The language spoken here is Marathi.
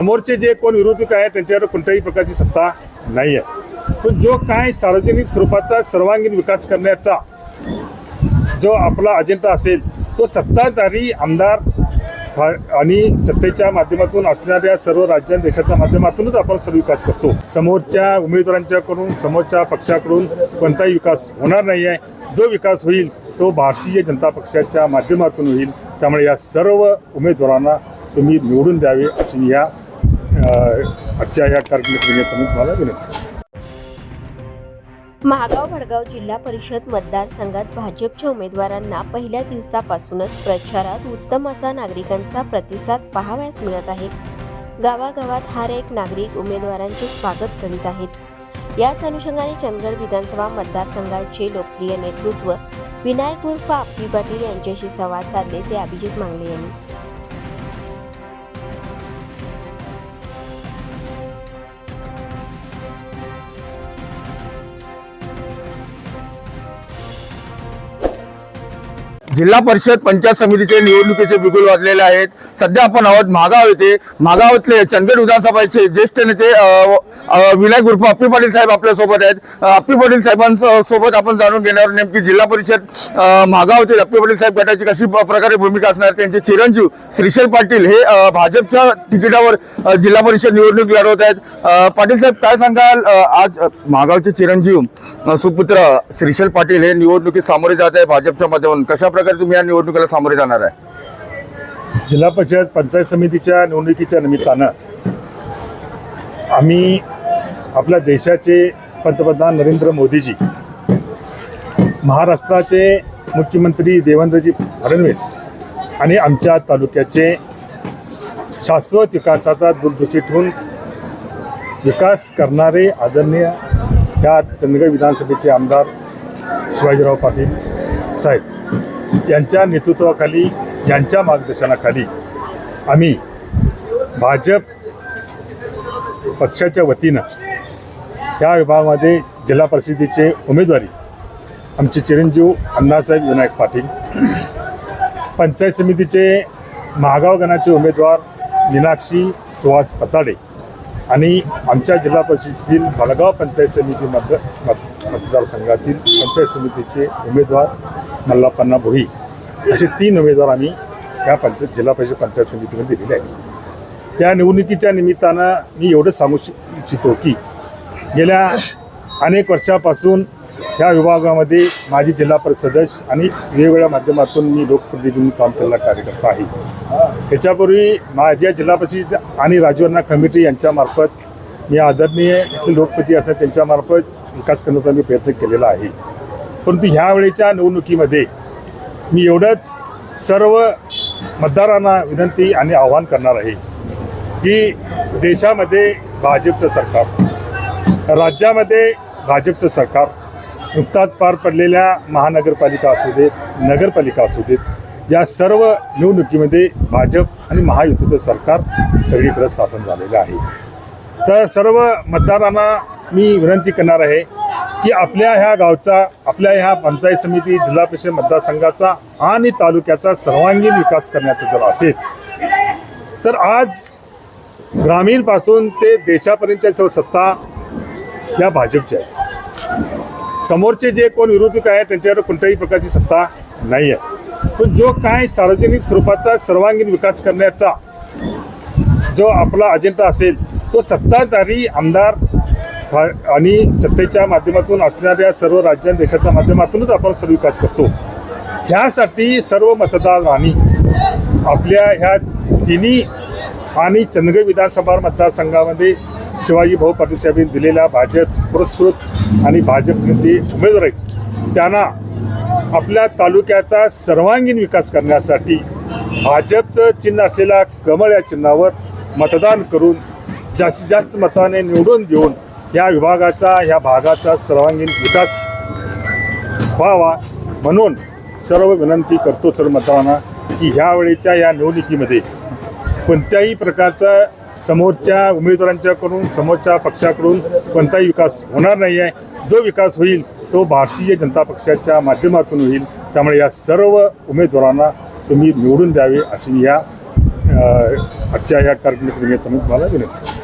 समोरचे जे कोण विरोधक आहे त्यांच्यावर कोणत्याही प्रकारची सत्ता नाही आहे पण जो काय सार्वजनिक स्वरूपाचा सर्वांगीण विकास करण्याचा जो आपला अजेंडा असेल तो सत्ताधारी आमदार आणि सत्तेच्या माध्यमातून असणाऱ्या सर्व राज्यां देशाच्या माध्यमातूनच आपण सर्व विकास करतो. समोरच्या उमेदवारांच्याकडून समोरच्या पक्षाकडून कोणताही विकास होणार नाही आहे जो विकास होईल तो भारतीय जनता पक्षाच्या माध्यमातून होईल. त्यामुळे या सर्व उमेदवारांना तुम्ही निवडून द्यावे अशी या आजच्या या कार्यक्रमानिमित्ताने तुम्हाला विनंती महागाव भडगाव जिल्हा परिषद मतदारसंघात भाजपच्या उमेदवारांना पहिल्या दिवसापासूनच प्रचारात उत्तम असा नागरिकांचा प्रतिसाद पाहावयास मिळत आहे. गावागावात हर एक नागरिक उमेदवारांचे स्वागत करीत आहेत. याच अनुषंगाने चंदगड विधानसभा मतदारसंघाचे लोकप्रिय नेतृत्व विनायक उर्फ आप्पी पाटील यांच्याशी संवाद साधले ते अभिजित मांगले यांनी. जिल्हा परिषद पंचायत समितीचे निवडणुकीचे बिगुल वाजलेले आहेत. सध्या आपण आहोत मागाव येथे. मागावातले चंदगड विधानसभेचे ज्येष्ठ नेते विनायक उर्फ अप्पी पाटील साहेब आपल्यासोबत आहेत. अप्पी पाटील साहेबांसोबत आपण जाणून घेणार नेमकी जिल्हा परिषद मागाव मागावतील अप्पी पाटील साहेब गटाची कशी प्रकारे भूमिका असणार त्यांचे चिरंजीव श्रीशैल पाटील हे भाजपच्या तिकिटावर जिल्हा परिषद निवडणूक लढवत आहेत. पाटील साहेब काय सांगाल? आज मागावचे चिरंजीव सुपुत्र श्रीशैल पाटील हे निवडणुकीत सामोरे जात आहे भाजपच्या माध्यमातून. कशा प्रकारे तुम्ही या निवडणुकीला सामोरे जाणार आहे? जिल्हा परिषद पंचायत समितीच्या निवडणुकीच्या निमित्तानं आम्ही आपल्या देशाचे पंतप्रधान नरेंद्र मोदीजी महाराष्ट्राचे मुख्यमंत्री देवेंद्रजी फडणवीस आणि आमच्या तालुक्याचे शाश्वत विकासाचा दूरदृष्टी ठेवून विकास करणारे आदरणीय या चंदगड विधानसभेचे आमदार शिवाजीराव पाटील साहेब. यांच्या नेतृत्वाखाली यांच्या मार्गदर्शनाखाली आम्ही भाजप पक्षाच्या वतीनं त्या विभागामध्ये जिल्हा परिषदेचे उमेदवारी आमचे चिरंजीव अण्णासाहेब विनायक पाटील पंचायत समितीचे महागाव गणाचे उमेदवार मीनाक्षी सुहास पताडे आणि आमच्या जिल्हा परिषदेतील भडगाव पंचायत समिती मत मत मतदारसंघातील पंचायत समितीचे उमेदवार मल्लापन्ना भोई असे तीन उमेदवार आम्ही या पंचायत जिल्हा परिषद पंचायत समितीमध्ये दिलेले आहेत. त्या निवडणुकीच्या निमित्तानं मी एवढंच सांगू इच्छितो की गेल्या अनेक वर्षापासून ह्या विभागामध्ये माझी जिल्हा परिषद सदस्य आणि वेगवेगळ्या माध्यमातून मी लोकप्रतिनिधी काम केलेला कार्यकर्ता आहे. ह्याच्यापूर्वी माझ्या जिल्हा परिषद आणि राजवर्णा कमिटी यांच्यामार्फत मी आदरणीय इथले लोकप्रती असतात त्यांच्यामार्फत विकास करण्याचा मी प्रयत्न केलेला आहे. परंतु ह्या वेळेच्या निवडणुकीमध्ये मी एवढंच सर्व मतदारांना विनंती आणि आव्हान करणार आहे की देशामध्ये भाजपचं सरकार राज्यामध्ये भाजपचं सरकार नुकताच पार पडलेल्या महानगरपालिका असू देत नगरपालिका असू देत या सर्व निवडणुकीमध्ये भाजप आणि महायुतीचं सरकार सगळीकडे स्थापन झालेलं आहे. तर सर्व मतदारांना मी विनंती करणार आहे की आपल्या ह्या गावचा आपल्या ह्या पंचायत समिती जिल्हा परिषद मतदारसंघाचा आणि तालुक्याचा सर्वांगीण विकास करण्याचा जर असेल तर आज ग्रामीणपासून ते देशापर्यंतच्या सर्व सत्ता ह्या भाजपच्या आहेत. समोरचे जे कोण विरोधक आहेत त्यांच्यावर कोणत्याही प्रकारची सत्ता नाही आहे पण जो काय सार्वजनिक स्वरूपाचा सर्वांगीण विकास करण्याचा जो आपला अजेंडा असेल तो सत्ताधारी आमदार आणि सत्तेच्या माध्यमातून असणाऱ्या सर्व राज्य देशाच्या माध्यमातूनच आपण सर्व विकास करतो. ह्यासाठी सर्व मतदारांनी आपल्या ह्या तिन्ही आणि चंदगड विधानसभा मतदारसंघामध्ये शिवाजी भाऊ पाटील साहेबांनी दिलेल्या भाजप पुरस्कृत आणि भाजप नेते उमेदवार आहेत. त्यांना आपल्या तालुक्याचा सर्वांगीण विकास करण्यासाठी भाजपचं चिन्ह असलेल्या कमळ या चिन्हावर मतदान करून जास्तीत जास्त मताने निवडून देऊन या विभागाचा ह्या भागाचा सर्वांगीण विकास व्हावा म्हणून सर्व विनंती करतो सर्व मतदारांना की ह्या वेळेच्या या निवडणुकीमध्ये कोणत्याही प्रकारचा समोरच्या उमेदवारांच्याकडून समोरच्या पक्षाकडून कोणताही विकास होणार नाही आहे जो विकास होईल तो भारतीय जनता पक्षाच्या माध्यमातून होईल. त्यामुळे या सर्व उमेदवारांना तुम्ही निवडून द्यावे अशी या आजच्या या कार्यक्रमाच्या निमित्ताने तुम्हाला विनंती